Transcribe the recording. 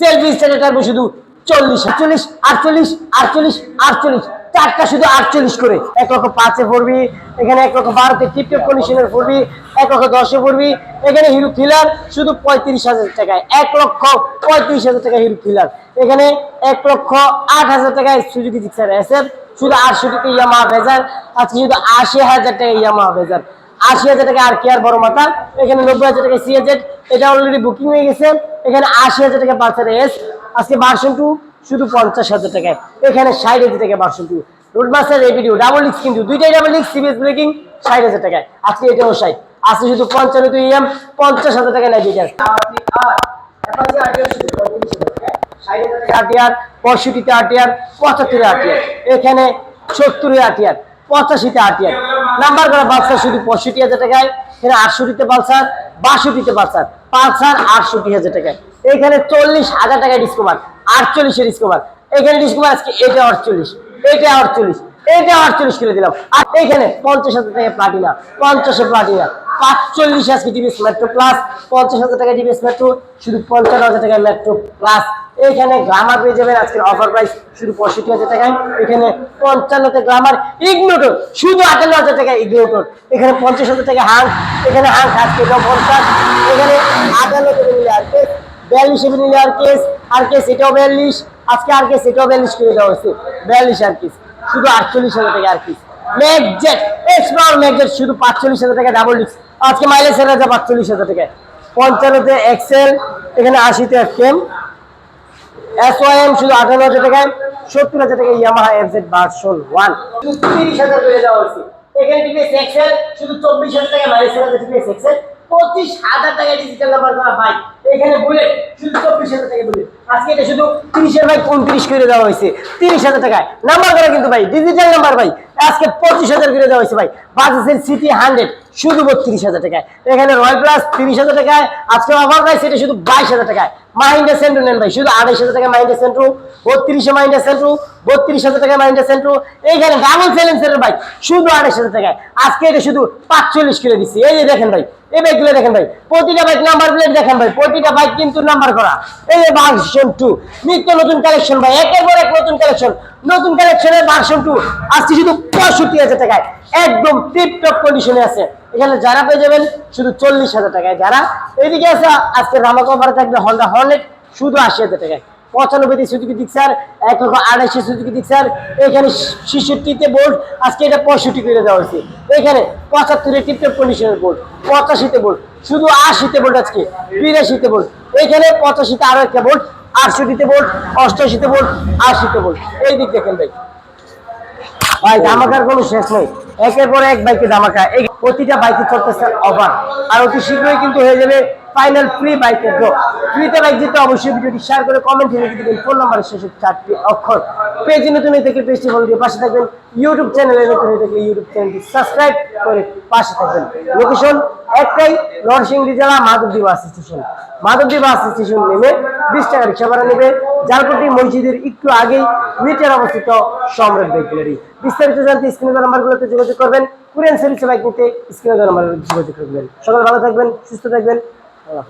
Selfie স্ট্যান্ডে টানবো শুধু চল্লিশ, আটচল্লিশ আটচল্লিশ আটচল্লিশ আটচল্লিশ। চারটা শুধু আটচল্লিশ করে। এক লক্ষ পাঁচে পড়বি, এখানে এক লক্ষ বারোতে টিপটপ কন্ডিশনের পড়বি, এক লক্ষ দশে পড়বি। এখানে হিরো থ্রিলার শুধু পঁয়ত্রিশ হাজার টাকায়। এক লক্ষ পঁয়ত্রিশ হাজার টাকা হিরো থ্রিলার এখানে এক লক্ষ আট হাজার টাকায় জিক্সার এসএফ শুধু আটশো টাকা ইয়ামা ভেজার আজকে শুধু আশি হাজার টাকা ইয়ামা ভেজার আশি হাজার টাকা আর কেয়ার বড় মাথা, এখানে নব্বই হাজার টাকা সিএজেড এটা অলরেডি বুকিং হয়ে গেছে। এখানে আশি হাজার টাকা পালসার এস আজকে ভার্সন টু শুধু পঞ্চাশ হাজার টাকায়। এখানে ষাট হাজার টাকা ভার্সন টু রোডমাস্টার এপিডিও ডাবল লিক্স কিন্তু, দুইটাই ডাবল লিক্স সিবিএস ব্রেকিং ষাট হাজার টাকায়। আজকে এটাও ষাট। আজকে শুধু পঞ্চান্ন দুই এম পঞ্চাশ হাজার টাকা নেয় দুইটার আটিয়ার পঁয়ষট্টিতে আটিয়ার পঁচাত্তরে আটিয়ার এখানে সত্তরে আটিয়ার পঁচাশিতে আটিয়ার নাম্বার করা পালসার শুধু পঁয়ষট্টি হাজার টাকায় এখানে আটষট্টিতে পালসার, বাষট্টিতে পালসার পালসার আটষট্টি হাজার টাকায়। এখানে চল্লিশ হাজার টাকায় ডিসকভার আটচল্লিশের ডিসকভার এখানে ডিসকভার আজকে এটা আটচল্লিশ এটা আটচল্লিশ এটা আটচল্লিশ কিলো দিলাম। আর এখানে পঞ্চাশ হাজার টাকা প্লাটিনা পঞ্চাশে প্লাটিনা পাঁচচল্লিশ আজকে ডিবিএস মেট্রো প্লাস পঞ্চাশ হাজার টাকা ডিবিএস মেট্রো শুধু পঞ্চান্ন হাজার টাকা মেট্রো প্লাস এখানে গ্রামার পেয়ে যাবেন। আজকের অফার প্রাইস শুধু পঁয়ষট্টি হাজার টাকায়। এখানে পঞ্চান্নতে গ্রামার ইগনোটর শুধু আটান্ন হাজার টাকা ইগনোটর এখানে পঞ্চাশ হাজার টাকা হাং এখানে হাং আজকে পঞ্চাশ এখানে আটান্নতে মিলে আর কেস, বিয়াল্লিশে মিলে আর কেস আর কেস এটাও বিয়াল্লিশ। আজকে আর কেস এটাও বিয়াল্লিশ করে দেওয়া হয়েছে, বিয়াল্লিশ আর কেস, শুধু আটচল্লিশ হাজার টাকা আর কেস। ম্যাকজেট এক্সপ্লোর ম্যাকজেট শুধু পাঁচচল্লিশ হাজার টাকা ডাবল ডিস্ক আজকে মাইলেজ যা পাঁচচল্লিশ হাজার টাকায়। পঞ্চান্নতে এক্সেল এখানে আশিতে কেম এস শুধু আঠারো হাজার টাকায় সত্তর হাজার টাকা ইয়ামাহা এফজেড ভার্সন ওয়ান তিরিশ হাজার করে দেওয়া হয়েছে। এখানে এক্সেল শুধু চব্বিশ হাজার টাকা পঁচিশ হাজার টাকা ডিজিটাল নাম্বার করা এখানে বুলেট শুধু চব্বিশ হাজার টাকা বুলেট আজকে এটা শুধু তিরিশের বাইক উনত্রিশ করে দেওয়া হয়েছে। তিরিশ হাজার টাকায়। নাম্বার করা কিন্তু ভাই ডিজিটাল নাম্বার ভাই। আজকে পঁচিশ হাজার করে দেওয়া হয়েছে ভাই। বাজাজের সিটি হান্ড্রেড শুধু বত্রিশ হাজার টাকায়। এখানে রয়্যাল প্লাস তিরিশ হাজার টাকায়। আজকে অফার প্রাইস এটা শুধু বাইশ হাজার টাকায়। মাইন্ডা সেন্ট্রু নেন ভাই, শুধু আড়াইশ হাজার টাকা মাইন্ডা সেন্ট্রু, বত্রিশে মাইন্ডা সেন্ট্রু, বত্রিশ হাজার টাকা মাইন্ডা সেন্ট্রু। এইখানে ডাবল সেলেন্সের বাইক শুধু আড়াইশ হাজার টাকায়। আজকে এটা শুধু পাঁচচল্লিশ কিলো দিচ্ছি। এই যে দেখেন ভাই, এই বাইকগুলো দেখেন ভাই, প্রতিটা বাইক নাম্বার প্লেট দেখেন ভাই, প্রতিটা বাইক কিন্তু নাম্বার করা। এই যে ভার্সন টু নিত্য নতুন কালেকশন ভাই, একের পর এক নতুন কালেকশন নতুন কালেকশনের ভার্সন টু আজকে শুধু পঁয়ষট্টি হাজার টাকায়। একদম টিপ টপ কন্ডিশনে আছে। এখানে যারা পেয়ে যাবেন শুধু চল্লিশ হাজার টাকায়। যারা এদিকে আছে, আজকে রামা কভারে থাকবে হন্ডা হর্নেট শুধু আশি হাজার টাকায়। পঁচানব্বইতে সুজুকি দিক্সার এক লক্ষ আড়াইশো সুজুকি দিক্সার এখানে ছেষট্টিতে বোর্ড আজকে এটা পঁয়ষট্টি করে দেওয়া হয়েছে। এখানে পঁচাত্তরে টিপটপ কন্ডিশনের বোর্ড পঁচাশিতে বোল্ট শুধু আশিতে বোর্ড আজকে, বিরাশিতে বোল্ট এখানে পঁচাশিতে আরও একটা বোল্ট আটষট্টিতে বোর্ড অষ্টআশিতে বোর্ড আশিতে বোল্ট এই দিক দেখেন ভাই। ভাই, ধামাকার কোনো শেষ নেই। একের পর এক বাইকে ধামাকা। এই প্রতিটা বাইকে চলতেছে অফার আর অতি শীঘ্রই কিন্তু হয়ে যাবে ফাইনাল ফ্রি বাইকের ফ্রিতে বাইক দিতে অবশ্যই ভিডিওটি শেয়ার করে কমেন্ট ফোন নাম্বারের শেষের চারটি অক্ষর। পেজ নতুন হয়ে থেকে পেজটি ফলো দিয়ে পাশে থাকবেন। ইউটিউব চ্যানেলে নতুন হয়ে থাকলে ইউটিউব চ্যানেলটি সাবস্ক্রাইব করে পাশে থাকবেন। লোকেশন একটাই নরসিংদী জেলা Madhabdi bus station. Madhabdi bus station নেমে বিশ টাকা রিক্সা ভাড়া নেবে। জালপট্টি মসজিদের একটু আগেই মিটার অবস্থিত সম্রাট বাইক গ্যালারি বিস্তারিত জানতে স্ক্রিনের নাম্বারগুলোতে যোগাযোগ করবেন। কুরিয়ান সার্ভিসে বাইক নিতে স্ক্রিনের নাম্বার যোগাযোগ করবেন। সকাল ভালো থাকবেন, সুস্থ থাকবেন। আল্লাহ